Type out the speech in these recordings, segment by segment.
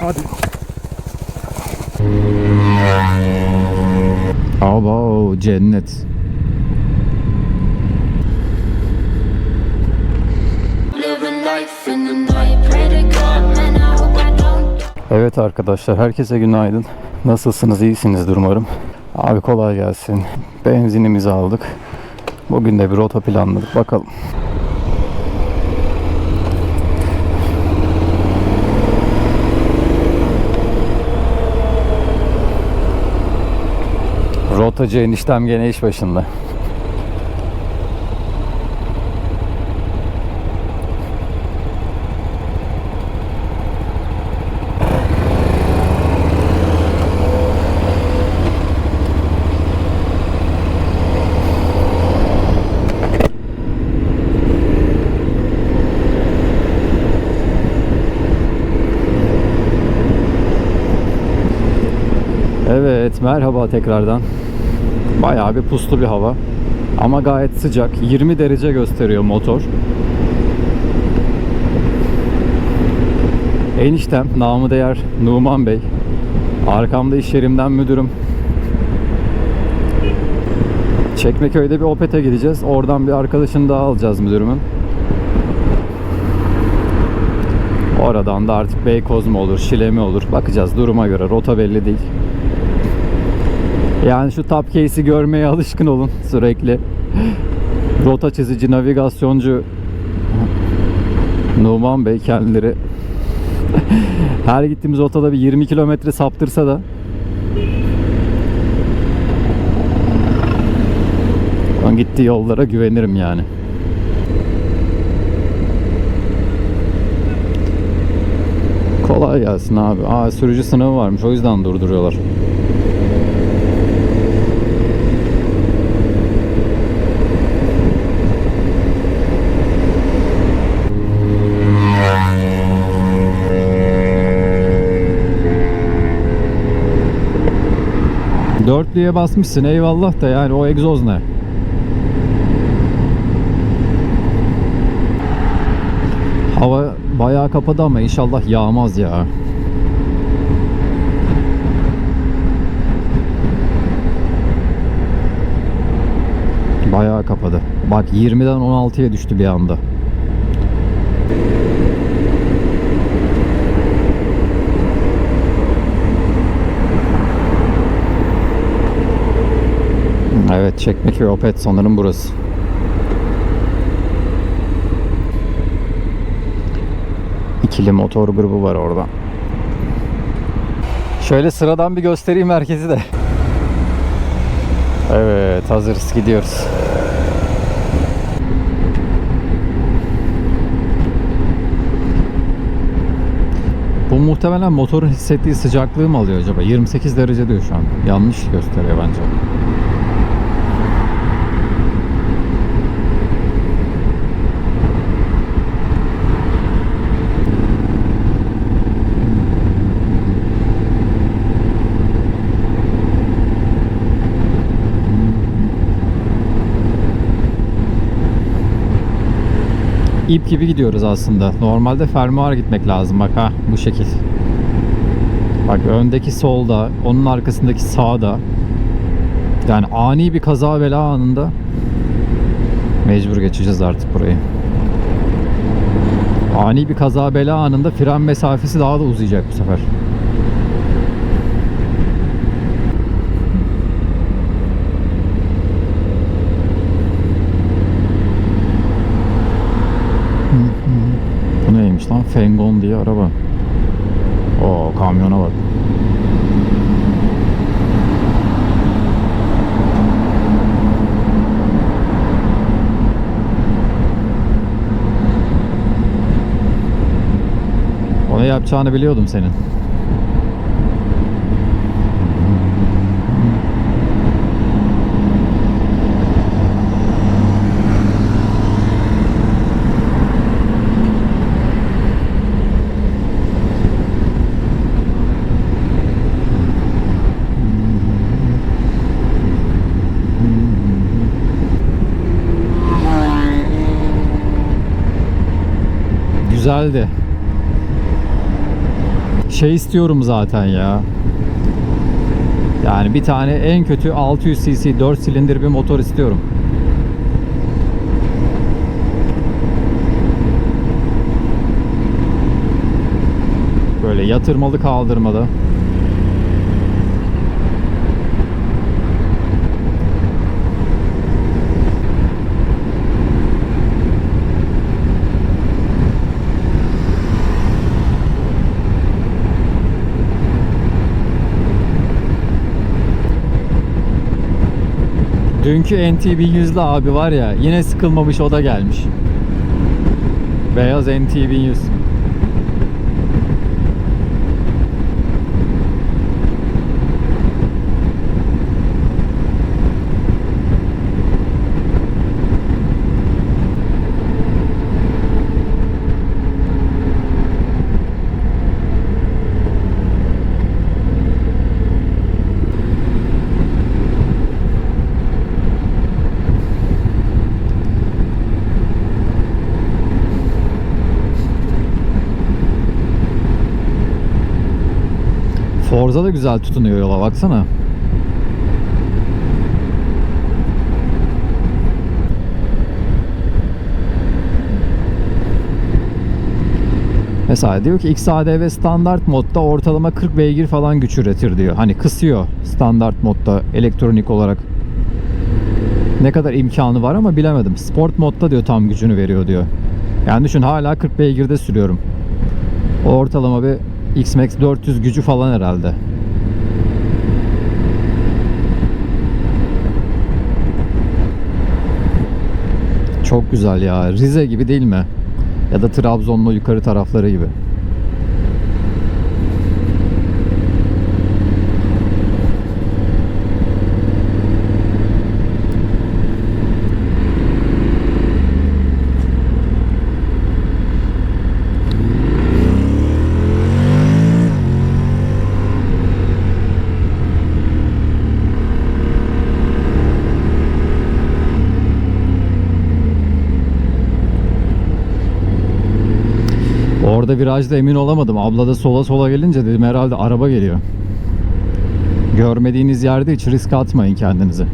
Hadi. Abo cennet. Evet arkadaşlar herkese günaydın. Nasılsınız? İyisinizdir umarım. Abi kolay gelsin. Benzinimizi aldık. Bugün de bir rota planladık. Bakalım. Rotacı eniştem gene iş başında. Evet merhaba tekrardan. Bayağı bir puslu bir hava. Ama gayet sıcak. 20 derece gösteriyor motor. Eniştem namı değer Numan Bey. Arkamda iş yerimden müdürüm. Çekmeköy'de bir Opet'e gideceğiz. Oradan bir arkadaşını daha alacağız müdürümün. Oradan da artık Beykoz mu olur, Şile mi olur bakacağız duruma göre. Rota belli değil. Yani şu top case'i görmeye alışkın olun sürekli. Rota çizici, navigasyoncu Numan Bey kendileri her gittiğimiz rotada bir 20 kilometre saptırsa da ben gittiği yollara güvenirim yani. Kolay gelsin abi. Aa sürücü sınavı varmış o yüzden durduruyorlar. Dörtlüye basmışsın eyvallah da yani o egzoz ne? Hava bayağı kapadı ama inşallah yağmaz ya. Bayağı kapadı. Bak 20'den 16'ya düştü bir anda. Evet Çekmeköy Opet sanırım burası. İkili motor grubu var orada. Şöyle sıradan bir göstereyim merkezi de. Evet hazırız gidiyoruz. Bu muhtemelen motorun hissettiği sıcaklığı mı alıyor acaba? 28 derece diyor şu an. Yanlış gösteriyor bence. İp gibi gidiyoruz aslında. Normalde fermuar gitmek lazım bak ha bu şekil. Bak öndeki solda, onun arkasındaki sağda. Yani ani bir kaza bela anında mecbur geçeceğiz artık burayı. Ani bir kaza bela anında fren mesafesi daha da uzayacak bu sefer. Fengon diye araba. O kamyona bak. Onu yapacağını biliyordum senin. Güzeldi. şey istiyorum zaten ya. Yani bir tane en kötü 600 cc 4 silindir bir motor istiyorum. Böyle yatırmalı kaldırmalı. Dünkü NT1100'lü abi var ya yine sıkılmamış o da gelmiş. Beyaz NT1100. Forza da güzel tutunuyor yola baksana. Mesela diyor ki XADV standart modda ortalama 40 beygir falan güç üretir diyor. Hani kısıyor standart modda elektronik olarak. Ne kadar imkanı var ama bilemedim. Sport modda diyor tam gücünü veriyor diyor. Yani düşün hala 40 beygirde sürüyorum. O ortalama bir X-Max 400 gücü falan herhalde. Çok güzel ya. Rize gibi değil mi? Ya da Trabzon'un yukarı tarafları gibi. Orada virajda emin olamadım. Abla da sola sola gelince dedim herhalde araba geliyor. Görmediğiniz yerde hiç risk atmayın kendinize.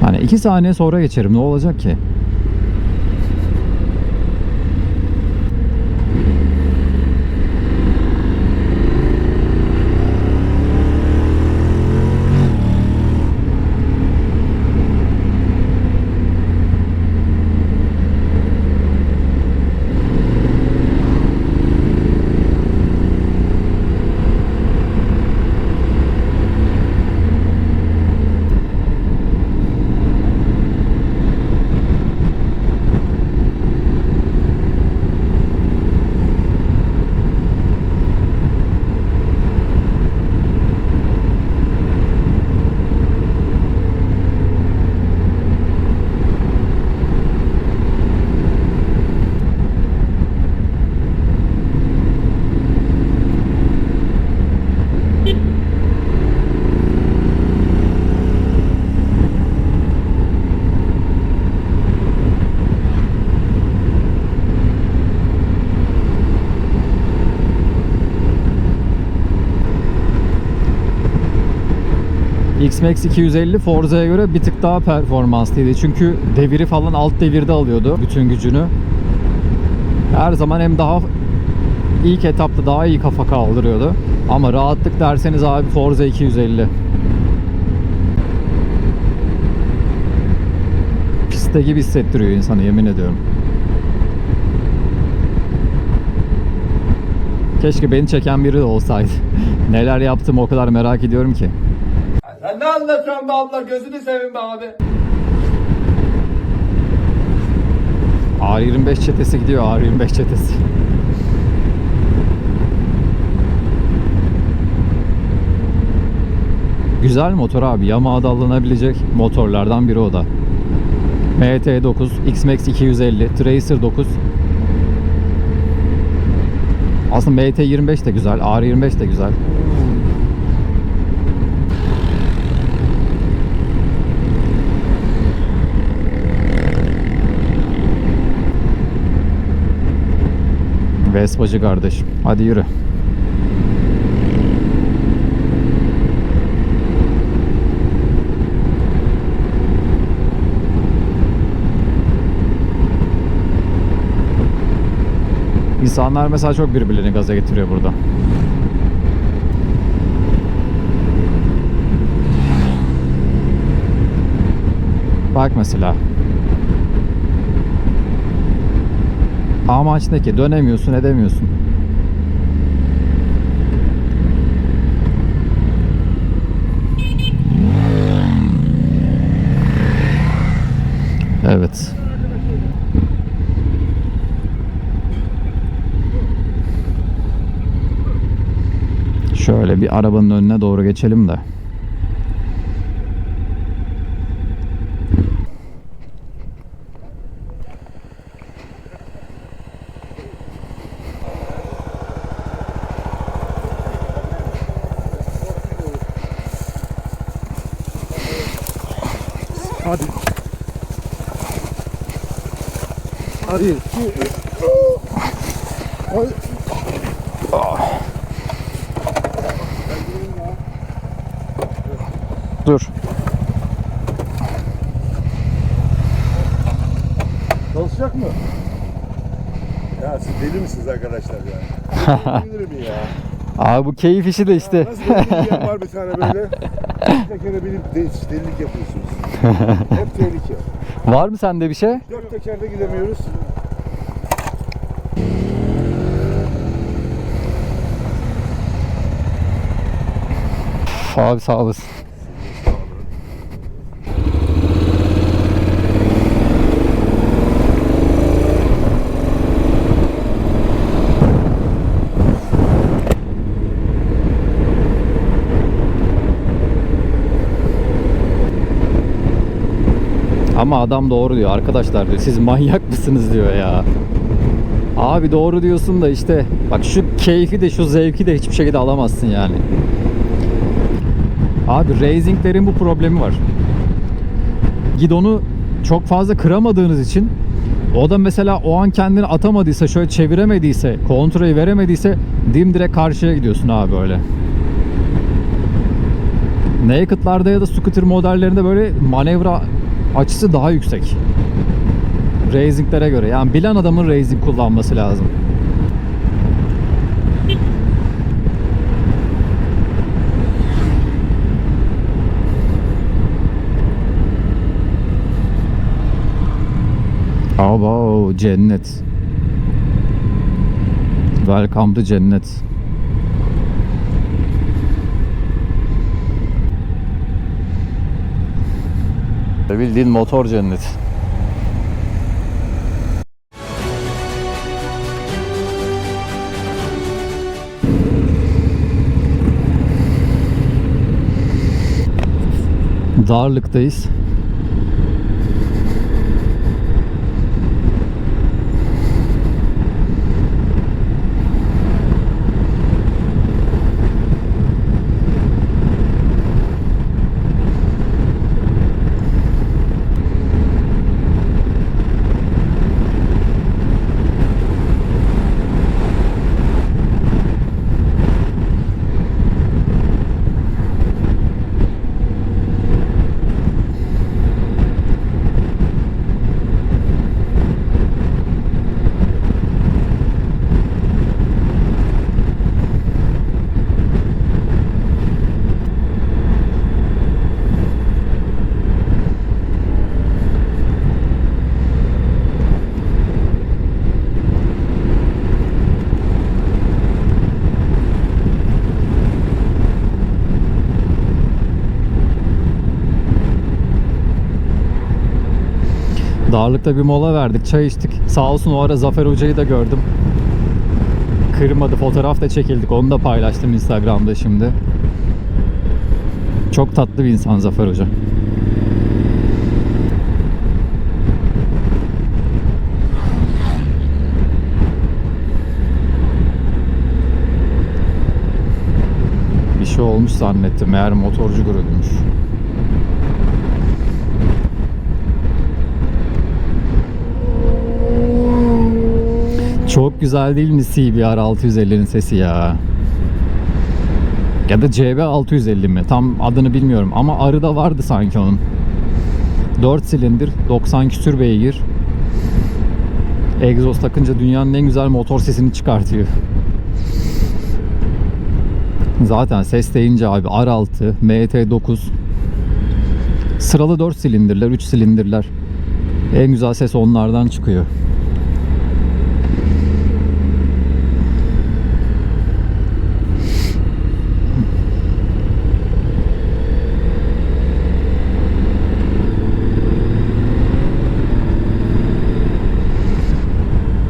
Hani iki saniye sonra geçerim ne olacak ki? X-Max 250 Forza'ya göre bir tık daha performanslıydı. Çünkü deviri falan alt devirde alıyordu bütün gücünü. Her zaman hem daha ilk etapta daha iyi kafa kaldırıyordu. Ama rahatlık derseniz abi Forza 250. Piste gibi hissettiriyor insanı yemin ediyorum. Keşke beni çeken biri de olsaydı. Neler yaptım o kadar merak ediyorum ki. Ne anlatıyorsun be abla gözünü seveyim be abi. R25 çetesi gidiyor R25 çetesi. Güzel motor abi. Yamaha'da alınabilecek motorlardan biri o da. MT9, X-Max 250, Tracer 9. Aslında MT25 de güzel, R25 de güzel. Vespacı kardeşim. Hadi yürü. İnsanlar mesela çok birbirlerini gaza getiriyor burada. Bak mesela. Amaç ne ki? Dönemiyorsun, edemiyorsun. Evet. Şöyle bir arabanın önüne doğru geçelim de. Hadi. Hadi. Dur. Çalışacak mı? Ya siz deli misiniz arkadaşlar ya? Bilir mi ya? Abi bu keyif işi de işte. Nasıl bir var bir tane böyle? Bir tekere binip de, delilik yapıyorsunuz. Hep tehlike. Var mı sende bir şey? Dört tekerde gidemiyoruz. Abi sağ olasın. Ama adam doğru diyor arkadaşlar diyor. Siz manyak mısınız diyor ya. Abi doğru diyorsun da işte bak şu keyfi de şu zevki de hiçbir şekilde alamazsın yani. Abi racinglerin bu problemi var. Gidonu çok fazla kıramadığınız için o da mesela o an kendini atamadıysa, şöyle çeviremediyse, kontrolü veremediyse dimdirek karşıya gidiyorsun abi öyle. Naked'larda ya da scooter modellerinde böyle manevra açısı daha yüksek. Racinglere göre. Yani bilen adamın racing kullanması lazım. Abo cennet. Welcome to cennet. Bildiğin motor cennet. Darlıktayız. Darlıkta bir mola verdik, çay içtik. Sağ olsun o ara Zafer Hoca'yı da gördüm. Kırmadı, fotoğraf da çekildik. Onu da paylaştım Instagram'da şimdi. Çok tatlı bir insan Zafer Hoca. Bir şey olmuş zannettim. Meğer motorcu grubuymuş. Çok güzel değil mi CBR 650'nin sesi ya? Ya da CB 650 mi? Tam adını bilmiyorum ama arıda vardı sanki onun. 4 silindir, 90 küsür beygir. Egzoz takınca dünyanın en güzel motor sesini çıkartıyor. Zaten ses deyince abi R6, MT9 sıralı 4 silindirler, 3 silindirler. En güzel ses onlardan çıkıyor.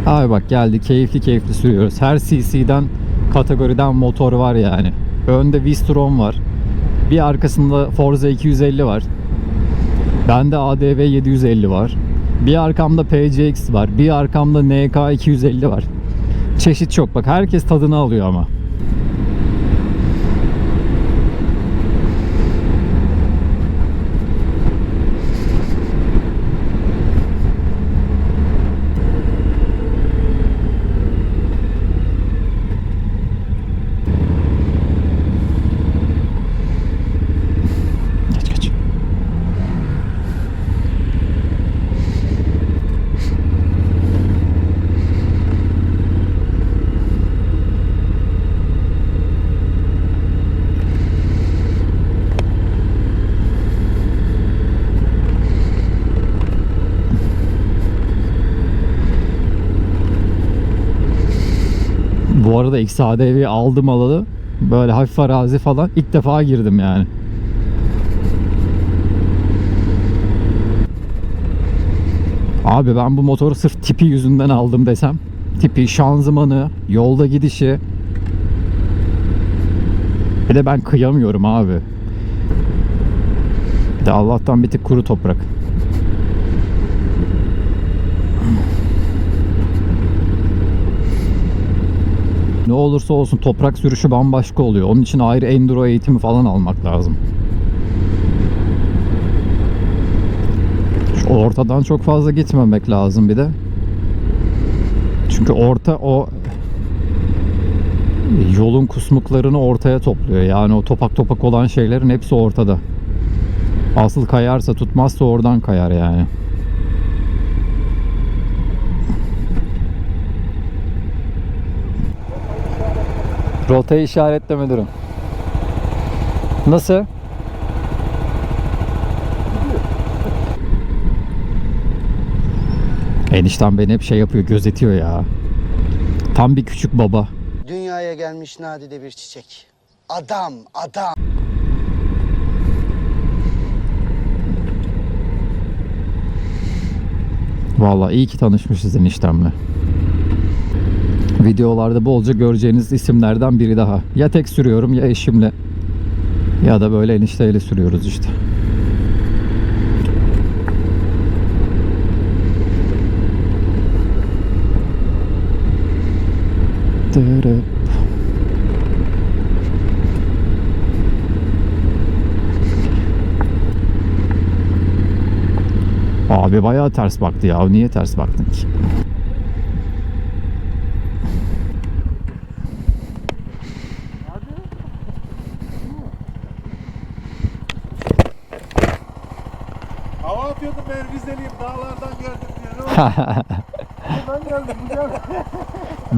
Abi bak geldi keyifli keyifli sürüyoruz. Her CC'den kategoriden motor var yani. Önde V-Strom var. Bir arkasında Forza 250 var. Bende ADV 750 var. Bir arkamda PCX var. Bir arkamda NK 250 var. Çeşit çok bak herkes tadını alıyor ama. Bu arada XADV aldım alalı. Böyle hafif arazi falan ilk defa girdim yani. Abi ben bu motoru sırf tipi yüzünden aldım desem. Tipi, şanzımanı, yolda gidişi. Bir de ben kıyamıyorum abi. Bir de Allah'tan bir tık kuru toprak. Olursa olsun toprak sürüşü bambaşka oluyor. Onun için ayrı enduro eğitimi falan almak lazım. Şu ortadan çok fazla gitmemek lazım bir de. Çünkü orta o yolun kusmuklarını ortaya topluyor. Yani o topak topak olan şeylerin hepsi ortada. Asıl kayarsa tutmazsa oradan kayar yani. Rotayı işaretle müdürüm. Nasıl? Enişten beni hep şey yapıyor, gözetiyor ya. Tam bir küçük baba. Dünyaya gelmiş nadide bir çiçek. Adam, adam. Vallahi iyi ki tanışmışız eniştemle. Videolarda bolca göreceğiniz isimlerden biri daha. Ya tek sürüyorum ya eşimle. Ya da böyle enişteyle sürüyoruz işte. Dırıp. Abi bayağı ters baktı ya. Niye ters baktın ki? Hava atıyordum ben Rizeliyim dağlardan geldim diye. Ne oldu? Ben geldim bu.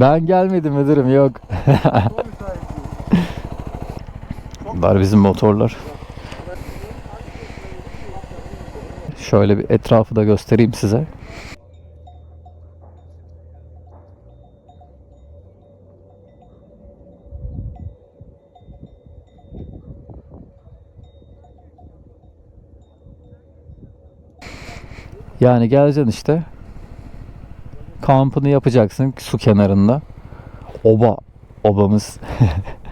Ben gelmedim müdürüm yok. Bunlar bizim motorlar. Şöyle bir etrafı da göstereyim size. Yani geleceksin işte. Kampını yapacaksın su kenarında. Oba. Obamız.